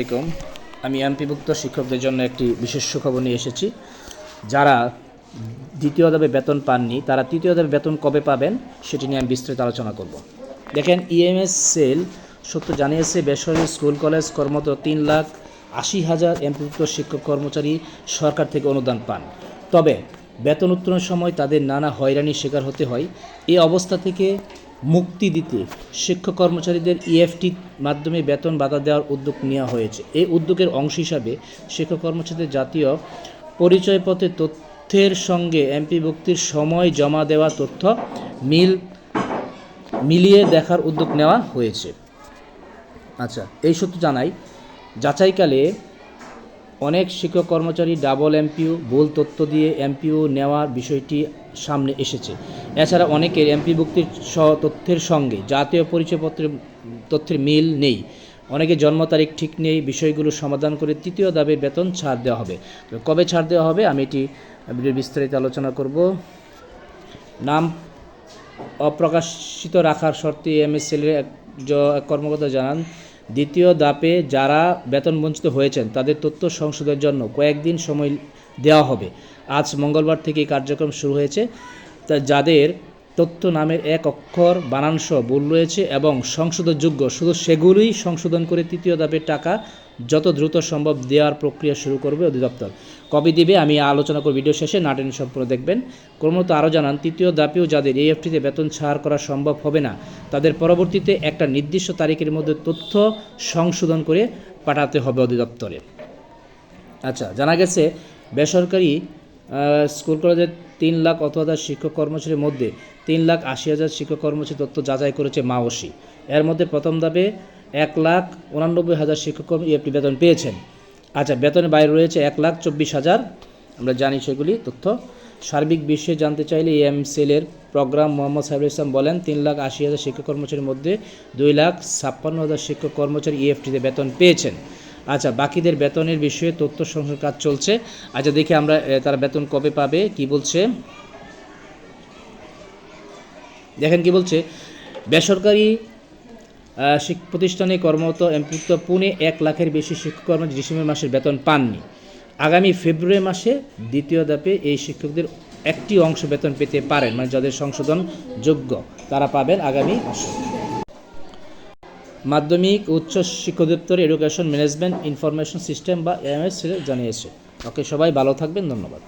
আলাইকুম। আমি এমপিভুক্ত শিক্ষকদের জন্য একটি বিশেষ সুখবর নিয়ে এসেছি। যারা দ্বিতীয় ধাপে বেতন পাননি, তারা তৃতীয় ধাপে বেতন কবে পাবেন সেটি নিয়ে আমি বিস্তারিত আলোচনা করব। দেখেন ইএমএস সেল সত্য জানিয়েছে, বেসরকারি স্কুল, কলেজ কর্মরত তিন লাখ আশি হাজার এমপিভুক্ত শিক্ষক কর্মচারী সরকার থেকে অনুদান পান। তবে বেতন উত্তোলনের সময় তাদের নানা হয়রানির শিকার হতে হয়। এই অবস্থা থেকে মুক্তি দিতে শিক্ষক কর্মচারীদের ইএফটি মাধ্যমে বেতন বাধা দেওয়ার উদ্যোগ নেওয়া হয়েছে। এই উদ্যোগের অংশ হিসাবে শিক্ষক কর্মচারীদের জাতীয় পরিচয়পত্রের তথ্যের সঙ্গে এমপিভুক্তির সময় জমা দেওয়া তথ্য মিল, মিলিয়ে দেখার উদ্যোগ নেওয়া হয়েছে। আচ্ছা এই সত্য জানাই যাচাইকালে অনেক শিক্ষক কর্মচারী ডাবল এমপিও ভুল তথ্য দিয়ে এমপিও নেওয়ার বিষয়টি সামনে এসেছে। এছাড়া অনেকের এমপিভুক্তির তথ্যের সঙ্গে জাতীয় পরিচয়পত্রের তথ্যের মিল নেই। অনেকে জন্ম তারিখ ঠিক নেই, বিষয়গুলো সমাধান করে তৃতীয় দাবির বেতন ছাড় দেওয়া হবে। কবে ছাড় দেওয়া হবে আমি এটি বিস্তারিত আলোচনা করব। নাম অপ্রকাশিত রাখার শর্তে এমএসএলের এক জ- এক কর্মকর্তা জানান দ্বিতীয় ধাপে যারা বেতন বঞ্চিত হয়েছেন, তাদের তথ্য সংশোধনের জন্য কয়েকদিন সময় দেওয়া হবে। আজ মঙ্গলবার থেকে কার্যক্রম শুরু হয়েছে। তা যাদের তথ্য নামের এক অক্ষর বানাংশ ভুল রয়েছে এবং সংশোধনযোগ্য, শুধু সেগুলোই সংশোধন করে তৃতীয় ধাপের টাকা যত দ্রুত সম্ভব দেওয়ার প্রক্রিয়া শুরু করবে অধিদপ্তর। কবে দিবে, আমি আলোচনা করব। ভিডিও শেষে নাটেন সম্পূর্ণ দেখবেন। ক্রমত আরও জানান, তৃতীয় দাপেও যাদের এএফটিতে বেতন ছাড় করা সম্ভব হবে না, তাদের পরবর্তীতে একটা নির্দিষ্ট তারিখের মধ্যে তথ্য সংশোধন করে পাঠাতে হবে অধিদপ্তরে। আচ্ছা জানা গেছে, বেসরকারি স্কুল কলেজের তিন লাখ অথবা হাজার শিক্ষক কর্মচারীর মধ্যে তিন লাখ আশি হাজার শিক্ষক কর্মচারী তথ্য যাচাই করেছে মাওসি এর মধ্যে প্রথম ধাপে এক লাখ উনানব্বই হাজার শিক্ষক কর্মী বেতন পেয়েছেন। আচ্ছা বেতনের বাইরে রয়েছে এক লাখ চব্বিশ হাজার। আমরা জানি সেগুলি তথ্য। সার্বিক বিশ্বে জানতে চাইলে এম সেলের প্রোগ্রাম মোহাম্মদ সাইফুল ইসলাম বলেন, তিন লাখ আশি হাজার শিক্ষক কর্মচারীর মধ্যে দুই লাখ ছাপ্পান্ন হাজার শিক্ষক কর্মচারী ইএফটিতে বেতন পেয়েছেন। আচ্ছা বাকিদের বেতনের বিষয়ে তথ্য সংগ্রহের কাজ চলছে। আচ্ছা দেখি আমরা তারা বেতন কবে পাবে, কি বলছে? দেখেন কি বলছে, বেসরকারি প্রতিষ্ঠানে কর্মরত এমপিভুক্ত পুনে এক লাখের বেশি শিক্ষক কর্মচারী ডিসেম্বর মাসের বেতন পাননি। আগামী ফেব্রুয়ারি মাসে দ্বিতীয় ধাপে এই শিক্ষকদের একটি অংশ বেতন পেতে পারেন মানে যাদের সংশোধন যোগ্য, তারা পাবেন আগামী মাসে। মাধ্যমিক উচ্চ শিক্ষা দপ্তর এডুকেশন ম্যানেজমেন্ট ইনফরমেশন সিস্টেম বা এমএস জানিয়েছে। ওকে, সবাই ভালো থাকবেন, ধন্যবাদ।